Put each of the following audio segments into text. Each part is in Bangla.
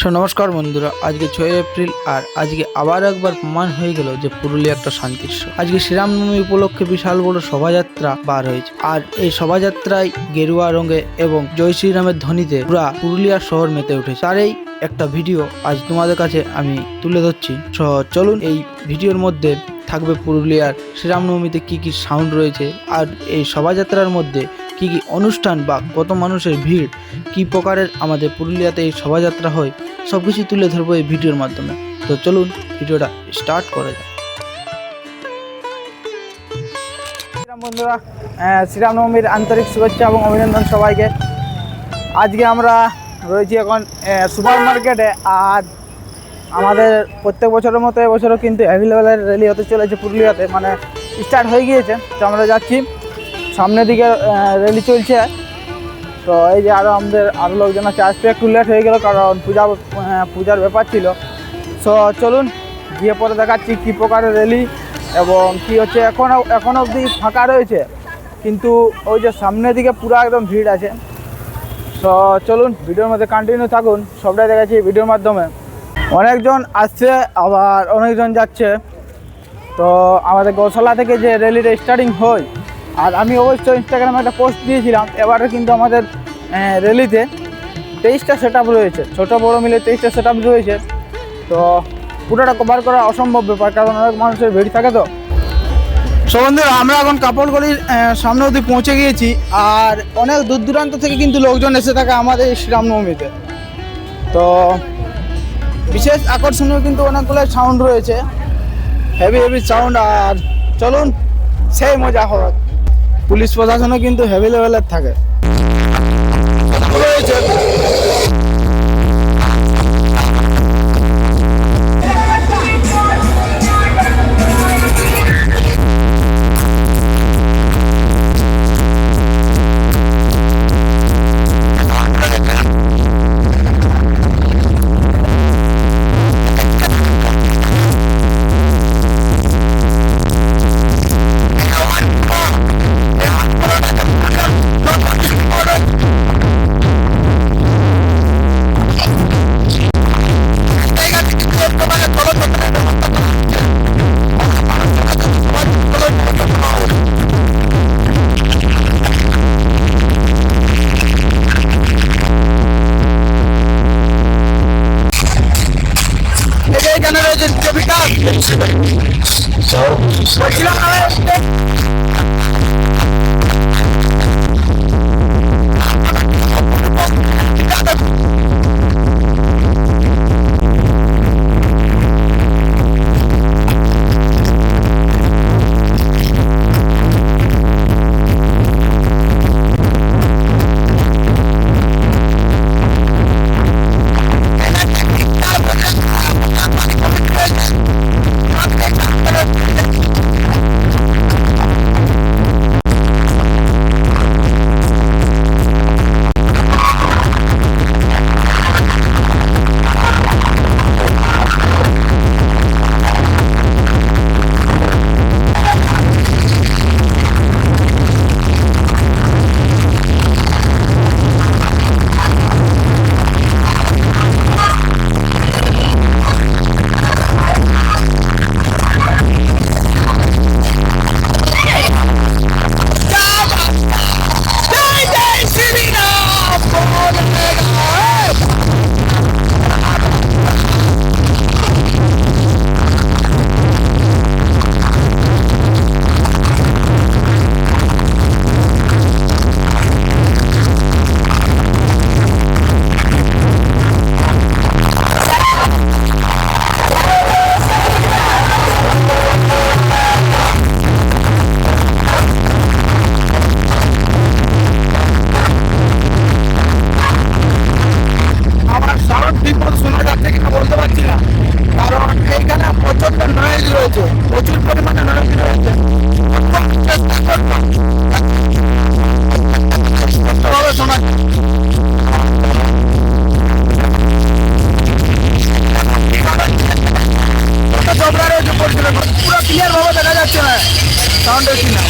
সো নমস্কার বন্ধুরা, আজকে ছয় এপ্রিল আর আজকে আবার একবার প্রমাণ হয়ে গেল যে পুরুলিয়া একটা শান্তির। আজকে শ্রীরামনবমী উপলক্ষে বিশাল বড় শোভাযাত্রা বার হয়েছে। আর এই শোভাযাত্রায় গেরুয়া রঙে এবং জয় শ্রীরামের ধ্বনিতে পুরা পুরুলিয়া শহর মেতে উঠেছে। আর এই একটা ভিডিও আজ তোমাদের কাছে আমি তুলে ধরছি। চলুন এই ভিডিওর মধ্যে থাকবে পুরুলিয়ার শ্রীরামনবমীতে কি কি সাউন্ড রয়েছে আর এই শোভাযাত্রার মধ্যে কি কি অনুষ্ঠান বা কত মানুষের ভিড়, কি প্রকারের আমাদের পুরুলিয়াতে এই শোভাযাত্রা হয় সব কিছু তুলে ধরবো এই ভিডিওর মাধ্যমে। তো চলুন, ভিডিওটা স্টার্ট করা যাক। বন্ধুরা শ্রীরামনবমীর আন্তরিক শুভেচ্ছা এবং অভিনন্দন সবাইকে। আজকে আমরা রয়েছি এখন সুপার মার্কেটে, আর আমাদের প্রত্যেক বছরের মতো এবছরও কিন্তু অ্যাভেলেবেলের র্যালি হতে চলেছে পুরুলিয়াতে মানে স্টার্ট হয়ে গিয়েছে। তো আমরা যাচ্ছি, সামনের দিকে র্যালি চলছে। তো এই যে আরও আমাদের আরও লোকজন আছে। আসতে একটু লেট হয়ে গেল কারণ পূজা পূজার ব্যাপার ছিল। সো চলুন, গিয়ে পরে দেখাচ্ছি কী প্রকারের র্যালি এবং কি হচ্ছে। এখনও এখন অবধি ফাঁকা রয়েছে, কিন্তু ওই যে সামনের দিকে পুরো একদম ভিড় আছে। তো চলুন, ভিডিওর মধ্যে কন্টিনিউ থাকুন। সবটাই দেখাচ্ছি ভিডিওর মাধ্যমে। অনেকজন আসছে, আবার অনেকজন যাচ্ছে। তো আমাদের গৌশালা থেকে যে র্যালিটা স্টার্টিং হয় আর আমি অবশ্য ইনস্টাগ্রামে একটা পোস্ট দিয়েছিলাম এবারে কিন্তু আমাদের র্যালিতে তেইশটা সেট রয়েছে। ছোটো বড়ো মিলে তেইশটা সেট রয়েছে। তো পুরোটা কভার করা অসম্ভব ব্যাপার, কারণ অনেক মানুষের ভিড় থাকে তো। সো বন্ধুরা, আমরা এখন কাপড়গলির সামনে অবধি পৌঁছে গিয়েছি, আর অনেক দূর দূরান্ত থেকে কিন্তু লোকজন এসে থাকে আমাদের এই শ্রীরামনবমীতে। তো বিশেষ আকর্ষণীয় কিন্তু অনেকগুলো সাউন্ড রয়েছে। হেভি হেভি সাউন্ড আর চলুন, সেই মজা হবে পুলিশ প্রশাসনও কিন্তু হেভি লেভেলের থাকে। রয়েছে প্রচুর পরিমাণে লড়াই রয়েছে শোনা পুরো ক্লিয়ার ভাবে দেখা যাচ্ছে না সাউন্ডের কিনা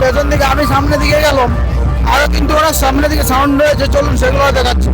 পেছন দিকে আমি সামনে দিকে গেলাম। আরও কিন্তু ওরা সামনে দিকে সাউন্ড রয়েছে, চলুন সেগুলো দেখাচ্ছি।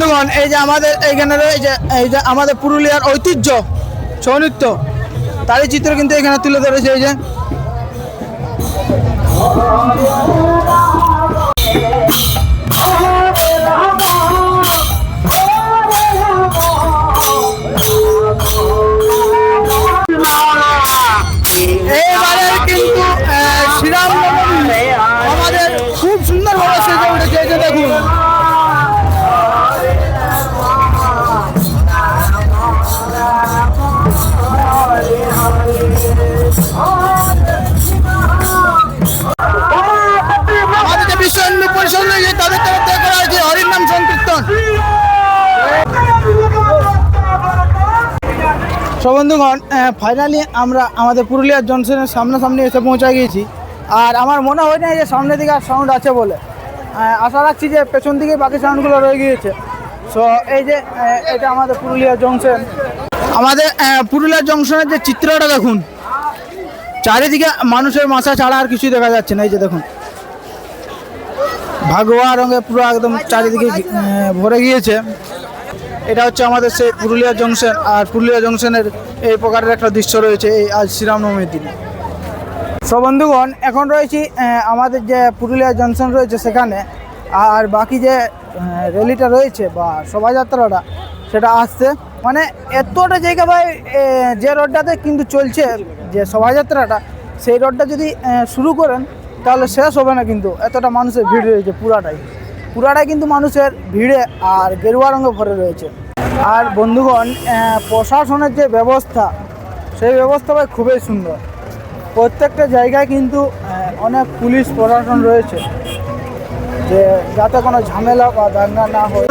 বন্ধুগণ, এই যে আমাদের এইখানে রয়েছে এই যে আমাদের পুরুলিয়ার ঐতিহ্য ছৌ নৃত্য তারই চিত্র কিন্তু এখানে তুলে ধরেছে এই যে। সো বন্ধুগণ ফাইনালি আমরা আমাদের পুরুলিয়ার জনসনের সামনাসামনি এসে পৌঁছে গিয়েছি। আর আমার মনে হয় না যে সামনের দিকে আর সাউন্ড আছে বলে। আশা রাখছি যে পেছন দিকে বাকি সাউন্ডগুলো রয়ে গিয়েছে। সো এই যে এটা আমাদের পুরুলিয়া জংশন। আমাদের পুরুলিয়া জংশনের যে চিত্রটা দেখুন, চারিদিকে মানুষের মাথা ছাড়া আর কিছুই দেখা যাচ্ছে না। এই যে দেখুন, ভাগোয়া রঙে পুরো একদম চারিদিকে ভরে গিয়েছে। এটা হচ্ছে আমাদের সেই পুরুলিয়া জংশন, আর পুরুলিয়া জংশনের এই প্রকারের একটা দৃশ্য রয়েছে এই আজ শ্রীরামনবমীর দিনে। সব বন্ধুগণ, এখন রয়েছি আমাদের যে পুরুলিয়া জংশন রয়েছে সেখানে, আর বাকি যে র্যালিটা রয়েছে বা শোভাযাত্রাটা, সেটা আসছে। মানে এতটা জায়গা ভাই যে রোডটাতে কিন্তু চলছে যে শোভাযাত্রাটা, সেই রোডটা যদি শুরু করেন, তাহলে শেষ হবে না কিন্তু। এতটা মানুষের ভিড় রয়েছে পুরাটাই। পুরাটাই কিন্তু মানুষের ভিড়ে আর গেরুয়া রঙে ভরে রয়েছে। আর বন্ধুগণ প্রশাসনের যে ব্যবস্থা, সেই ব্যবস্থা ভাই খুবই সুন্দর। প্রত্যেকটা জায়গায় কিন্তু অনেক পুলিশ প্রশাসন রয়েছে। যে যাতে কোনো ঝামেলা বা দাঙ্গা না হয়।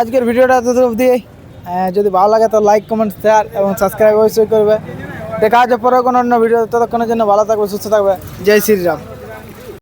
আজকের ভিডিওটা এত অবধি। যদি ভালো লাগে তো লাইক কমেন্ট শেয়ার এবং সাবস্ক্রাইব অবশ্যই করবে। দেখা যাচ্ছে পরে কোনো অন্য ভিডিও ততক্ষণের জন্য ভালো থাকবে, সুস্থ থাকবে। জয় শ্রীরাম।